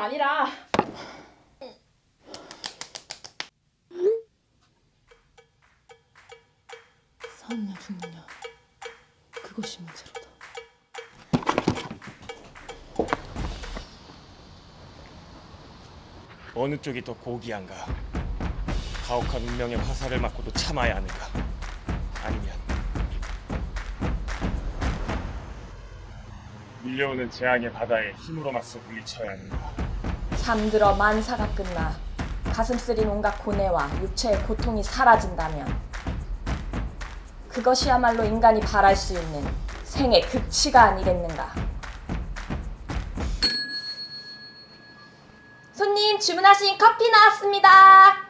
아니라 사느냐 죽느냐 그것이 문제로다. 어느 쪽이 더 고귀한가? 가혹한 운명의 화살을 맞고도 참아야 하는가? 아니면 밀려오는 재앙의 바다에 힘으로 맞서 물리쳐야 하는가? 잠들어 만사가 끝나 가슴 쓰린 온갖 고뇌와 육체의 고통이 사라진다면 그것이야말로 인간이 바랄 수 있는 생의 극치가 아니겠는가. 손님 주문하신 커피 나왔습니다.